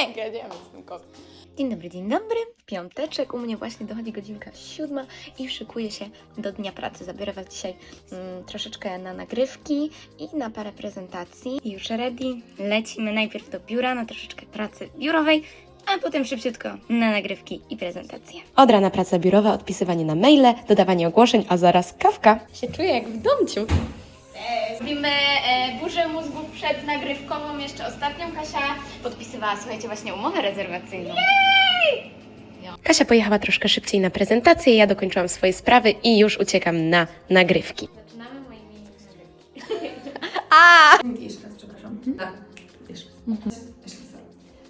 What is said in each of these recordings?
jedziemy z tym kotem. Dzień dobry, dzień dobry. W piąteczek u mnie właśnie dochodzi godzinka siódma i szykuję się do dnia pracy. Zabiorę Was dzisiaj mm, troszeczkę na nagrywki i na parę prezentacji. Już ready. Lecimy najpierw do biura na troszeczkę pracy biurowej, a potem szybciutko na nagrywki i prezentacje. Od rana praca biurowa, odpisywanie na maile, dodawanie ogłoszeń, a zaraz kawka. Się czuję jak w domciu. Robimy e, burzę mózgów przed nagrywkową, jeszcze ostatnią. Kasia podpisywała, słuchajcie, właśnie umowę rezerwacyjną. Kasia pojechała troszkę szybciej na prezentację, ja dokończyłam swoje sprawy i już uciekam na nagrywki. Zaczynamy moimi nagrywki. Jeszcze raz, przepraszam. Tak, jeszcze raz.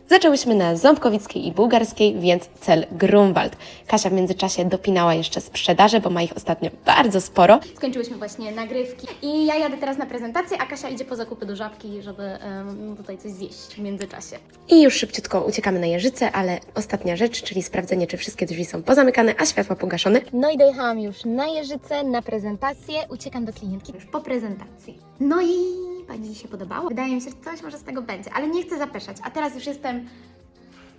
Zaczęłyśmy na Ząbkowickiej i Bułgarskiej, więc cel Grunwald. Kasia w międzyczasie dopinała jeszcze sprzedaże, bo ma ich ostatnio bardzo sporo. Skończyłyśmy właśnie nagrywki i ja jadę teraz na prezentację, a Kasia idzie po zakupy do żabki, żeby em, tutaj coś zjeść w międzyczasie. I już szybciutko uciekamy na Jeżyce, ale ostatnia rzecz, czyli sprawdzenie, czy wszystkie drzwi są pozamykane, a światła pogaszone. No i dojechałam już na Jeżycę, na prezentację. Uciekam do klientki już po prezentacji. No i Pani się podobało? Wydaje mi się, że coś może z tego będzie, ale nie chcę zapeszać. A teraz już jestem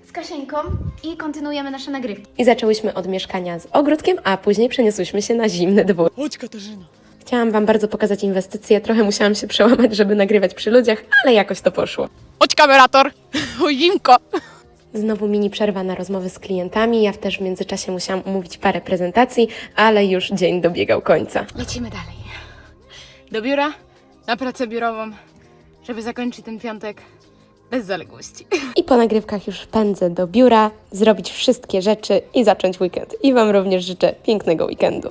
z Kasieńką i kontynuujemy nasze nagrywki. I zaczęłyśmy od mieszkania z ogródkiem, a później przeniosłyśmy się na zimny dwór. Chodź Katarzyna. Chciałam Wam bardzo pokazać inwestycje, trochę musiałam się przełamać, żeby nagrywać przy ludziach, ale jakoś to poszło. Chodź kamerator. Oj, zimko. Znowu mini przerwa na rozmowy z klientami. Ja też w międzyczasie musiałam umówić parę prezentacji, ale już dzień dobiegał końca. Lecimy dalej. Do biura, na pracę biurową, żeby zakończyć ten piątek bez zaległości. I po nagrywkach już pędzę do biura, zrobić wszystkie rzeczy i zacząć weekend. I Wam również życzę pięknego weekendu.